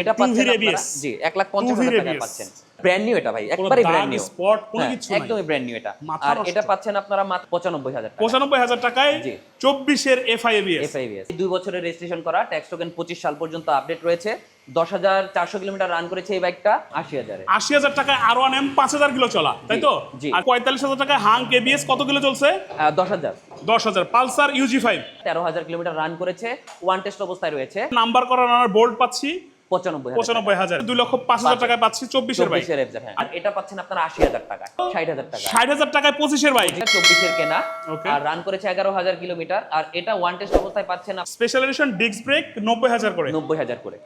এটা পাচ্ছেন জি এক লাখ পঞ্চাশ হাজার ABS পাচ্ছেন। ব্র্যান্ড নিউ এটা ভাই একবারে ব্র্যান্ড নিউ spot, কোনো কিছু নাই। একদমই ব্র্যান্ড নিউ এটা। আর এটা পাচ্ছেন আপনারা মাত্র পঁচানব্বই হাজার টাকা। পঁচানব্বই হাজার টাকায় জি। চব্বিশের এফআইএবিএস এফআইবিএস দুই বছরের রেজিস্ট্রেশন করা ট্যাক্স টোকেন পঁচিশ সাল পর্যন্ত আপডেট রয়েছে। দশ হাজার চারশো কিলোমিটার রান করেছে এই বাইকটা আশি হাজারে। আশি হাজার টাকায় আর ওয়ান এম পাঁচ হাজার কিলো চলা তাই তো। আর পঁয়তাল্লিশ হাজার টাকায় হাং কেবিএস কত কিলো চলছে? দশ হাজার। দশ হাজার। পালসার ইউজি ফাইভ তেরো হাজার কিলোমিটার রান করেছে। ওয়ান টেস্ট অবস্থায় রয়েছে। নাম্বার করানোর বোল্ট পাচ্ছি। পঁচানব্বই হাজার দুই লক্ষ পাঁচ হাজার টাকায় পাচ্ছি চব্বিশের বাইক হ্যাঁ। আর এটা পাচ্ছেন আপনার আশি হাজার টাকা ষাট হাজার টাকা ষাট হাজার টাকায় পঁচিশের বাইক চব্বিশের কেনা। আর রান করেছে এগারো হাজার কিলোমিটার। আর এটা ওয়ান টেস্ট অবস্থায় পাচ্ছেন স্পেশাল এডিশন ডিস্ক ব্রেক নব্বই হাজার করে। নব্বই হাজার করে।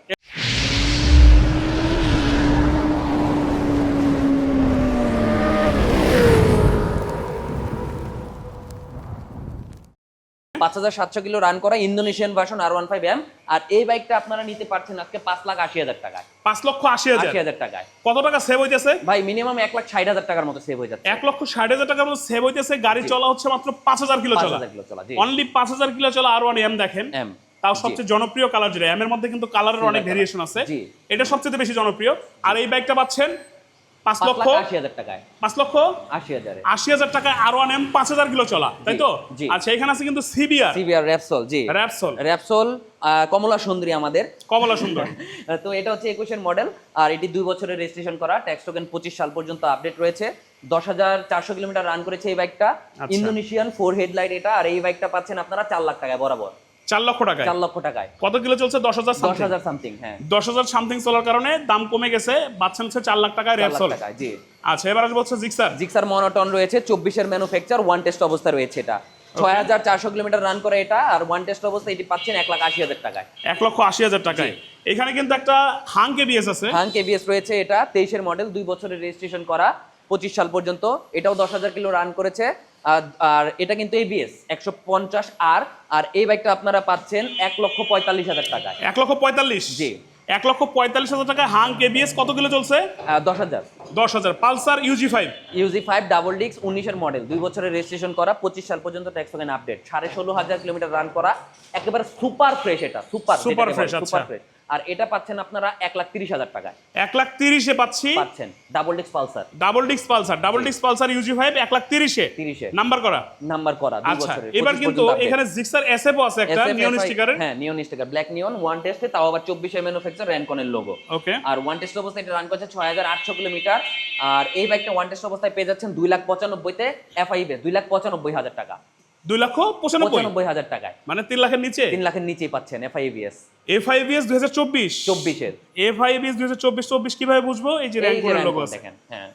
পাঁচ হাজার সাতশো কিলো রান করা ইন্দোনেশিয়ান ভার্সন আর ওয়ান ফাইভ এম আর এই বাইকটা আপনারা নিতে পারছেন আজকে পাঁচ লাখ আশি হাজার টাকায়। পাঁচ লক্ষ আশি হাজার। হাজার টাকায়। কত টাকা সেভ হইতেছে? ভাই মিনিমাম এক লাখ ষাট হাজার টাকার মতো সেভ হয়ে যাচ্ছে এক লক্ষ ষাট হাজার টাকার মতো সেভ হইতেছে। গাড়ি চলা হচ্ছে মাত্র পাঁচ হাজার কিলো চলা। কিলো চলা অনলি পাঁচ হাজার কিলো চলা আর ওয়ান এম দেখেন। এম তাও সবচেয়ে জনপ্রিয় কালার যেটা। এম এর মধ্যে কিন্তু কালারের অনেক ভেরিয়েশন আছে। এটা সবচেয়ে বেশি জনপ্রিয়। আর এই বাইকটা পাচ্ছেন পাঁচ লক্ষ আশি হাজার টাকায়। পাঁচ লক্ষ আশি হাজারে। আশি হাজার টাকায় আর ওয়ান এম পাঁচ হাজার কিলো চলা তাই তো। আচ্ছা এখানে আছে কিন্তু সিবিআর সিবিআর র্যাপসল জি। র্যাপসল র্যাপসল কমলা সুন্দরী আমাদের। কমলা সুন্দর। তো এটা হচ্ছে একুশের মডেল আর এটি দুই বছরের রেজিস্ট্রেশন করা। ট্যাক্স টোকেন পঁচিশ সাল পর্যন্ত আপডেট রয়েছে। দশ হাজার চারশো কিলোমিটার রান করেছে এই বাইকটা। ইন্দোনেশিয়ান ফোর হেডলাইট এটা আর এই বাইকটা পাচ্ছেন আপনারা চার লাখ টাকায় বরাবর। চার লক্ষ টাকায়। চার লক্ষ টাকায়। কত কিলো চলছে? দশ হাজার দশ হাজার সামথিং হ্যাঁ। দশ হাজার সামথিং চলার কারণে দাম কমে গেছে বাচ্চা হচ্ছে চার লাখ টাকায় র্যাপসল টাকায় জি। আচ্ছা এবার আসব হচ্ছে জিক্সার জিক্সার মনোটন রয়েছে চব্বিশের ম্যানুফ্যাকচার ওয়ান টেস্ট অবস্থা রয়েছে এটা। ছয় হাজার চারশো কিলোমিটার রান করে এটা আর ওয়ান টেস্ট অবস্থা এটি পাচ্ছেন এক লাখ আশি হাজার টাকায়। এক লক্ষ আশি হাজার টাকায়। এখানে কিন্তু একটা হাং কেবিএস আছে। হাং কেবিএস রয়েছে এটা তেইশের মডেল দুই বছরের রেজিস্ট্রেশন করা পঁচিশ সাল পর্যন্ত। এটাও দশ হাজার কিলো রান করেছে। আর এটা কিন্তু এবিএস একশো পঞ্চাশ আর আর এই বাইকটা আপনারা পাচ্ছেন এক লক্ষ পঁয়তাল্লিশ হাজার টাকায়। এক লক্ষ পঁয়তাল্লিশ? জি। এক লক্ষ পঁয়তাল্লিশ হাজার টাকায় হাং কেবিএস কত কিলো চলছে? দশ হাজার। দশ হাজার। Pulsar UG five UG five double ডিক্স উনিশের মডেল দুই বছরের রেজিস্ট্রেশন করা পঁচিশ সাল পর্যন্ত ট্যাক্স আপডেট সাড়ে ষোলো হাজার কিলোমিটার রান করা একেবারে সুপার ফ্রেশ এটা সুপার fresh, আচ্ছা। সুপার ফ্রেশ আর এটা পাচ্ছেন আপনারা এক লাখ তিরিশ হাজার টাকায়। এক লাখ তিরিশে পাচ্ছি। পাচ্ছেন। ডাবল ডিক্স Pulsar double disc Pulsar double disc Pulsar UG five এক লাখ তিরিশে। 30 এ। নাম্বার করা। নাম্বার করা আচ্ছা এবার কিন্তু এখানে জিক্সার এসএফও আছে একটা নিয়ন স্টিকারের হ্যাঁ neon sticker black neon one টেস্টে তাও আবার চব্বিশে ম্যানুফ্যাকচার র্যানকনের লোগো ওকে আর ওয়ান টেস্ট অবস্থায় এটা রান করছে ছয় হাজার আটশো কিলোমিটার। আর এই বাইকটা ওয়ান টেস্ট অবস্থায় পেয়ে যাচ্ছেন দুই লাখ পঁচানব্বইতে এফআই বেস দুই লাখ পঁচানব্বই হাজার টাকা। দুই লক্ষ পঁচানব্বই। হাজার টাকায়। মানে তিন লাখের নিচে? তিন লাখের নিচেই পাচ্ছেন এফআই এফ দুই হাজার চব্বিশ। চব্বিশের। এফ দুই হাজার চব্বিশ চব্বিশ কীভাবে বুঝব? এই যে লোগো আছে। দেখেন হ্যাঁ।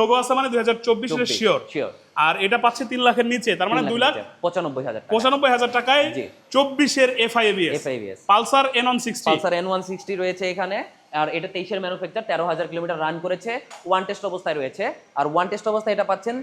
লোগো আছে মানে দুই হাজার চব্বিশের শিওর আর এটা পাচ্ছে তিন লাখের নিচে তার মানে দুই লাখ পঁচানব্বই হাজার পঁচানব্বই হাজার টাকায় চব্বিশের F Pulsar N one sixty Pulsar N one sixty রয়েছে এখানে আর এটা তেইশের ম্যানুফ্যাকচার তেরো হাজার কিলোমিটার রান করেছে ওয়ান টেস্ট অবস্থায় রয়েছে আর ওয়ান টেস্ট অবস্থায় এটা পাচ্ছেন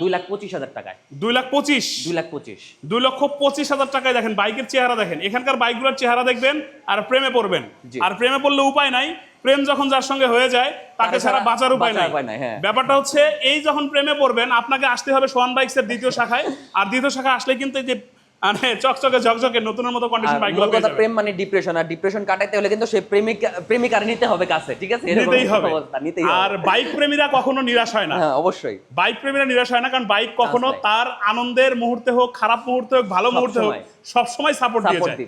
দুই লাখ পঁচিশ হাজার টাকায়। দুই লাখ পঁচিশ। দুই লাখ পঁচিশ। দুই লক্ষ পঁচিশ হাজার টাকায় দেখেন বাইকের চেহারা দেখেন এখানকার বাইকগুলোর চেহারা দেখবেন আর প্রেমে পড়বেন। আর প্রেমে পড়লে উপায় নাই। প্রেম যখন যার সঙ্গে হয়ে যায় তাকে ছাড়া বাঁচার উপায় নাই হ্যাঁ। ব্যাপারটা হচ্ছে এই যখন প্রেমে পড়বেন আপনাকে আসতে হবে সোয়ান বাইকসের দ্বিতীয় শাখায়। আর দ্বিতীয় শাখা আসলে কিন্তু এই যে মানে চকচকে ঝকঝকে নতুনের মতো কন্ডিশন বাইকগুলো পেয়ে যাবেন। প্রেম মানে ডিপ্রেশন আর ডিপ্রেশন কাটাইতে হলে কিন্তু সেই প্রেমিক প্রেমিকার নিতে হবে কাছে ঠিক আছে? নিতেই হবে। নিতেই আর বাইক প্রেমীরা কখনো নিরাশ হয় না। হ্যাঁ অবশ্যই। বাইক প্রেমীরা নিরাশ হয় না কারণ বাইক কখনো তার আনন্দের মুহূর্তে হোক খারাপ মুহূর্তে হোক ভালো মুহূর্তে হোক সবসময়। সব সময় সাপোর্ট দিয়ে যায়।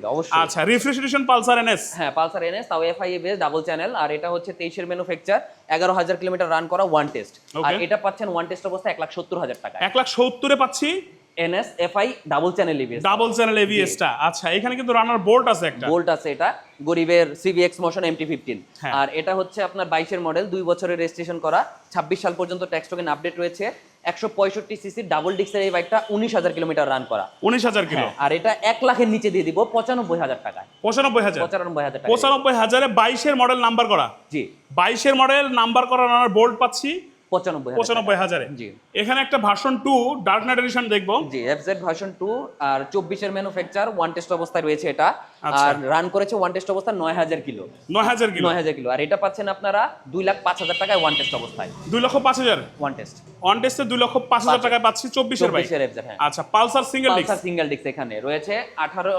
আচ্ছা রিফ্রিজারেশন পালসার এনএস হ্যাঁ পালসার এনএস তাও এফআই বেস ডাবল চ্যানেল আর এটা হচ্ছে তেইশের ম্যানুফ্যাকচার এগারো হাজার কিলোমিটার রান করা ওয়ান টেস্ট আর এটা পাচ্ছেন ওয়ান টেস্ট অবস্থা এক লাখ সত্তর হাজার টাকা এক লাখ সত্তরে পাচ্ছি। NS FI double channel EBS double channel এভিএসটা আচ্ছা এখানে কিন্তু রানার বোল্ট আছে একটা। বোল্ট আছে এটা গরিবের সিভিএক্স মোশন এমটি ফিফটিন হ্যাঁ। আর এটা হচ্ছে আপনার বাইশের মডেল দুই বছরের রেজিস্ট্রেশন করা। ছাব্বিশ সাল পর্যন্ত ট্যাক্স টোকেন আপডেট রয়েছে। একশো পঁয়ষট্টি সিসি ডাবল ডিক্সের এই বাইকটা উনিশ হাজার কিলোমিটার রান করা। উনিশ হাজার কিলো আর এটা এক লাখের নিচে দিয়ে দিব পঁচানব্বই হাজার টাকায়। পঁচানব্বই হাজার। পঁচানব্বই হাজার পঁচানব্বই হাজারে বাইশের মডেল নাম্বার করা। জি। বাইশের মডেল নাম্বার করা রানার বোল্ট পাচ্ছি। পঁচানব্বই হাজারে জি। এখানে একটা version two dark knight edition দেখব। জি এফজেড ভার্সন টু আর চব্বিশের ম্যানুফ্যাকচার ওয়ান টেস্ট অবস্থায় রয়েছে এটা। আচ্ছা। আর রান করেছে ওয়ান টেস্ট অবস্থা নয় হাজার কিলো। নয় হাজার কিলো। নয় হাজার কিলো। আর এটা পাচ্ছেন আপনারা দুই লাখ পাঁচ হাজার টাকায় ওয়ান টেস্ট অবস্থায়। দুই লক্ষ পাঁচ হাজার? ওয়ান টেস্ট অন টেস্টে দুই লক্ষ পাঁচ হাজার টাকায় পাচ্ছি চব্বিশের এফজেড হ্যাঁ। আচ্ছা Pulsar single Pulsar single disc এখানে। রয়েছে আঠারো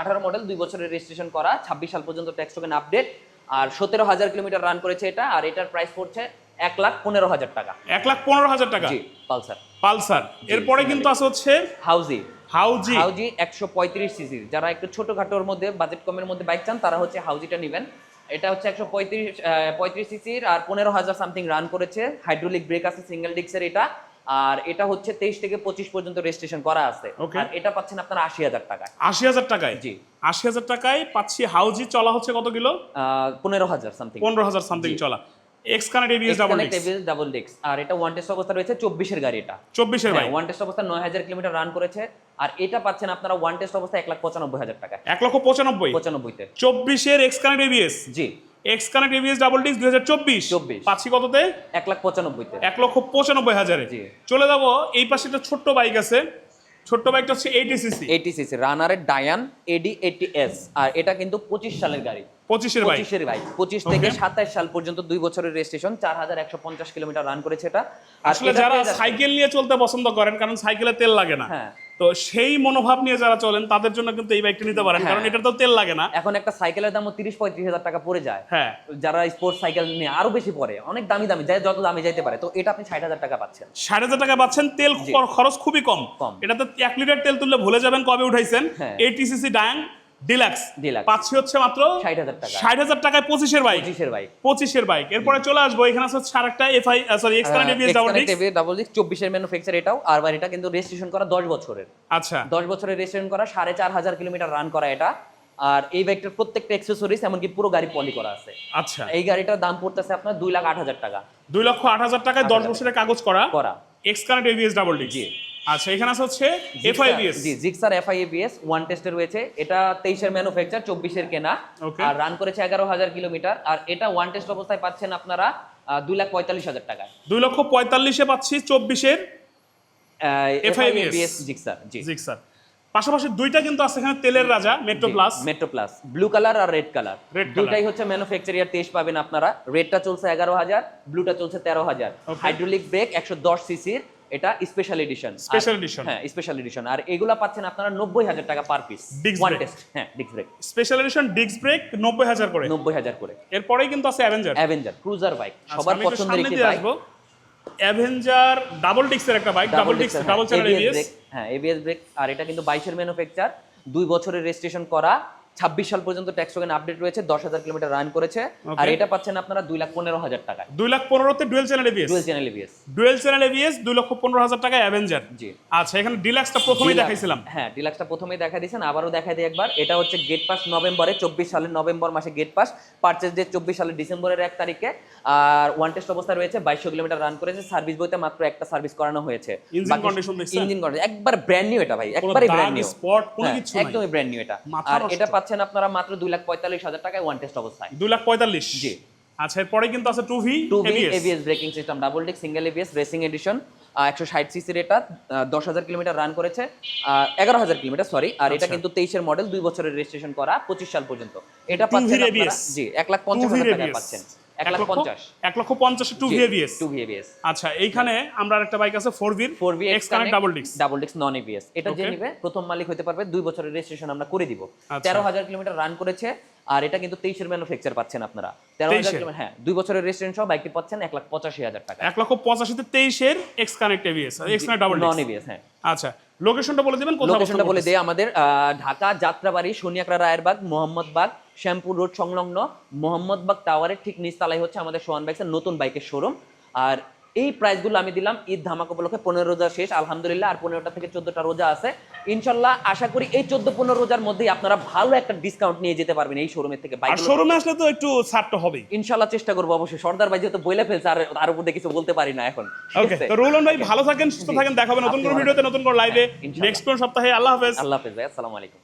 আঠারো মডেল দুই বছরের রেজিস্ট্রেশন করা ছাব্বিশ সাল পর্যন্ত ট্যাক্স টোকেন আপডেট আর সতেরো হাজার কিলোমিটার রান করেছে এটা। আর এটার প্রাইস পড়ছে এক লাখ পনেরো হাজার টাকা। এক লাখ পনেরো হাজার টাকা? জি পালসার। পালসার। এরপরে কিন্তু আছে হচ্ছে হাউজি। হাউজি। হাউজি একশো পঁয়ত্রিশ সিসির যারা একটু ছোটখাটোর মধ্যে বাজেট কমের মধ্যে বাইক চান তারা হচ্ছে হাউজিটা নেবেন। এটা হচ্ছে একশো পঁয়ত্রিশ পঁয়ত্রিশ সিসির আর পনেরো হাজার সামথিং রান করেছে। হাইড্রোলিক ব্রেক আছে সিঙ্গেল ডিক্সের এটা। আর এটা হচ্ছে তেইশ থেকে পঁচিশ পর্যন্ত রেজিস্ট্রেশন করা আছে। আর এটা পাচ্ছেন আপনার আশি হাজার টাকায়। আশি হাজার টাকায়? জি। আশি হাজার টাকায় পাচ্ছি হাউজি চলা হচ্ছে কত কিলো? পনেরো হাজার সামথিং পনেরো হাজার সামথিং চলা। X connect ABS double double ডিক্স আর এটা ওয়ান টেস্ট অবস্থা রয়েছে চব্বিশের গাড়ি এটা। চব্বিশের ভাই ওয়ান টেস্ট অবস্থা নয় হাজার কিলোমিটার রান করেছে। আর এটা পাচ্ছেন আপনারা ওয়ান টেস্ট অবস্থা এক লাখ পঁচানব্বই হাজার টাকায় এক লক্ষ পঁচানব্বই? পঁচানব্বইতে। চব্বিশের এক্স কানেক্ট এবিএস জি। X connect ABS double disc দুই হাজার চব্বিশ? 24 পাচ্ছি কততে? এক লাখ পঁচানব্বইতে। এক লক্ষ পঁচানব্বই হাজারে। জি। চলে যাব এই পাশে একটা ছোট্ট বাইক আছে। ছোট্ট বাইকটা হচ্ছে এইটি সিসি এইটি সিসি রানারের ডায়ান এডি এইটি এস আর এটা কিন্তু পঁচিশ সালের গাড়ি। পঁচিশের পঁচিশের বাইক পঁচিশ থেকে সাতাশ সাল পর্যন্ত দুই বছরের রেজিস্ট্রেশন চার হাজার একশো পঞ্চাশ কিলোমিটার রান করেছে এটা। আসলে যারা সাইকেল নিয়ে চলতে পছন্দ করেন কারণ সাইকেলে তেল লাগে না। হ্যাঁ। তো সেই মনোভাব নিয়ে যারা চলেন তাদের জন্য কিন্তু এই বাইকটা নিতে পারেন হ্যাঁ। কারণ এটা তো তেল লাগে না। এখন একটা সাইকেলের দামও তিরিশ পঁয়ত্রিশ হাজার টাকা পড়ে যায়। হ্যাঁ। যারা স্পোর্টস সাইকেল নিয়ে আরও বেশি পড়ে অনেক দামি দামি যায় যত দামি যাইতে পারে তো এটা আপনি ষাট হাজার টাকা পাচ্ছেন। ষাট হাজার টাকা পাচ্ছেন তেল খরচ খুবই কম। কম। এটাতে এক লিটার তেল তুললে ভুলে যাবেন কবে উঠাইছেন। হ্যাঁ। Eighty CC Dayang deluxe Deluxe। পাচ্ছি হচ্ছে মাত্র ষাট হাজার টাকা। ষাট হাজার টাকায় পঁচিশের বাইক পঁচিশের বাইক পঁচিশের বাইক এরপরে চলে আসব। এখানে আছে হচ্ছে আরেকটা FI sorry ABS double disc double disc চব্বিশের ম্যানুফ্যাকচার এটাও। আর এটা কিন্তু রেজিস্ট্রেশন করা দশ বছরের। আচ্ছা। দশ বছরের রেজিস্ট্রেশন করা সাড়ে চার হাজার কিলোমিটার রান করা এটা। আর এই বাইকটার প্রত্যেকটা অ্যাক্সেসরিজ এমনকি পুরো গাড়ি পলি করা আছে। আচ্ছা। এই গাড়িটার দাম পড়তেছে আপনার দুই লাখ আট হাজার টাকা। দুই লক্ষ আট হাজার টাকায় দশ বছরের কাগজ করা করা। X connect ABS double disc জি। আচ্ছা এখানে আছে হচ্ছে এফআইবিএস জি জিক্সার এফআইএবিএস ওয়ান টেস্টে রয়েছে এটা তেইশের ম্যানুফ্যাকচার চব্বিশের কেনা। আর রান করেছে এগারো হাজার কিলোমিটার। আর এটা ওয়ান টেস্ট অবস্থায় পাচ্ছেন আপনারা দুই লাখ পঁয়তাল্লিশ হাজার টাকায়। দুই লক্ষ পঁয়তাল্লিশে পাচ্ছি চব্বিশের এফআইএবিএস জিক্সার জি। জিক্সার পাশাপাশি দুইটা কিন্তু আছে এখানে তেলের রাজা metro plus metro plus blue colour আর রেড কালার। দুটাই হচ্ছে ম্যানুফ্যাকচার ইয়ার তেইশ পাবেন আপনারা। রেডটা চলছে এগারো হাজার ব্লুটা চলছে তেরো হাজার। হাইড্রোলিক ব্রেক একশো দশ সিসির এটা স্পেশাল এডিশন Special edition। হ্যাঁ স্পেশাল এডিশন আর এগুলা পাচ্ছেন আপনারা নব্বই হাজার টাকা পার পিস ওয়ান টেস্ট হ্যাঁ disc brake special edition disc brake নব্বই হাজার করে। নব্বই হাজার করে। এরপরেই কিন্তু আছে অ্যাভেঞ্জার অ্যাভেঞ্জার ক্রুজার বাইক সবার পছন্দের একটি বাইক অ্যাভেঞ্জার ডাবল ডিস্কের একটা bike double disc double channel ABS হ্যাঁ এবিএস ব্রেক আর এটা কিন্তু বাইশের ম্যানুফ্যাকচার দুই বছরের রেজিস্ট্রেশন করা ছাব্বিশ সাল পর্যন্ত ট্যাক্স টোকেন আপডেট রয়েছে দশ হাজার কিলোমিটার রান করেছে। আর এটা পাচ্ছেন আপনারা দুই লাখ পনেরো হাজার টাকায়। দুই লাখ পনেরোতে dual channel ABS dual channel ABS dual channel ABS দুই লক্ষ পনেরো হাজার টাকা অ্যাভেঞ্জার জি। আচ্ছা এখানে ডিলাক্সটা প্রথমেই দেখাইছিলাম। হ্যাঁ ডিলাক্সটা প্রথমেই দেখা দিয়েছেন। আবারও দেখা দিই একবার। এটা হচ্ছে গেট পাস নভেম্বরে চব্বিশ সালের নভেম্বর মাসে গেট পাস পারচেজ ডেট চব্বিশ সালের ডিসেম্বরের এক তারিখে। আর ওয়ান টেস্ট অবস্থা রয়েছে বাইশশো কিলোমিটার রান করেছে। সার্ভিস বইতে মাত্র একটা সার্ভিস করানো হয়েছে। Condition দেখছেন? ইঞ্জিন কন্ডিশন একবার ব্র্যান্ড নিউ এটা ভাই একবারে দাগ, ব্র্যান্ড নিউ spot, কোনো কিছু একদমই ব্র্যান্ড নিউ এটা। আর এটা পাচ্ছেন আপনারা মাত্র দুই লাখ পঁয়তাল্লিশ হাজার টাকায় ওয়ান টেস্ট অবস্থায় দুই লাখ পঁয়তাল্লিশ। জি। আচ্ছা এরপরে কিন্তু আছে two V two V ABS braking system double disc single ABS racing edition একশো ষাট সিসির এটা দশ হাজার কিলোমিটার রান করেছে এগারো হাজার কিলোমিটার সরি আর এটা আচ্ছা। কিন্তু তেইশের মডেল দুই বছরের রেজিস্ট্রেশন করা পঁচিশ সাল পর্যন্ত। এটা 2V পাচ্ছেন জি এক লাখ পঞ্চাশ হাজার টাকা পাচ্ছেন। এক লাখ পঞ্চাশ। এক লক্ষ পঞ্চাশে টু ভি টু ভি আচ্ছা এইখানে আমরা আরেকটা বাইক আছে ফোর ভির four V X connect double disc double disc non ABS এটা যে Okay. প্রথম মালিক হতে পারবে দুই বছরের রেজিস্ট্রেশন আমরা করে দিব। আচ্ছা। তেরো হাজার কিলোমিটার রান করেছে আর এটা কিন্তু তেইশের ম্যানুফ্যাকচার পাচ্ছেন আপনারা। তেরো হাজার হ্যাঁ দুই বছরের সহ বাইকটি পাচ্ছেন এক লাখ পঁচাশি হাজার টাকা। এক লক্ষ পঁচাশিতে তেইশের X connect ABS X connect double non হ্যাঁ। আচ্ছা লোকেশনটা বলে দিবেন লোকেশনটা বলে? দেয় আমাদের আহ, ঢাকা যাত্রাবাড়ি সোনিয়াকড়া রায়েরবাগ মোহাম্মদবাগ শ্যামপুর রোড সংলগ্ন মোহাম্মদবাগ টাওয়ারের ঠিক নিচতলায় হচ্ছে আমাদের সোহান বাইক্সের নতুন বাইকের শোরুম আর এই প্রাইসগুলো আমি দিলাম ঈদ ধামাক উপলক্ষে পনেরো রোজা শেষ আলহামদুলিল্লাহ। আর পনেরোটা থেকে চোদ্দটা রোজা আছে। ইনশাল্লাহ আশা করি এই চোদ্দ পনেরো রোজার মধ্যেই আপনারা ভালো একটা ডিসকাউন্ট নিয়ে যেতে পারবেন এই শোরুমের থেকে। বাইক শোরুমে আসলে তো একটু ছাড় তো হবেই। ইনশাল্লাহ চেষ্টা করব অবশ্যই। সর্দার ভাই যেহেতু বইলে ফেলছে আর তার উপর কিছু বলতে পারি না এখন। ওকে তো রোলন ভাই ভালো থাকেন সুস্থ। থাকেন দেখাবে নতুন করে ভিডিওতে নতুন করে লাইভে নেক্সট কোন সপ্তাহে আল্লাহ হাফেজ। আল্লাহ হাফেজ ভাই আসসালামু আলাইকুম।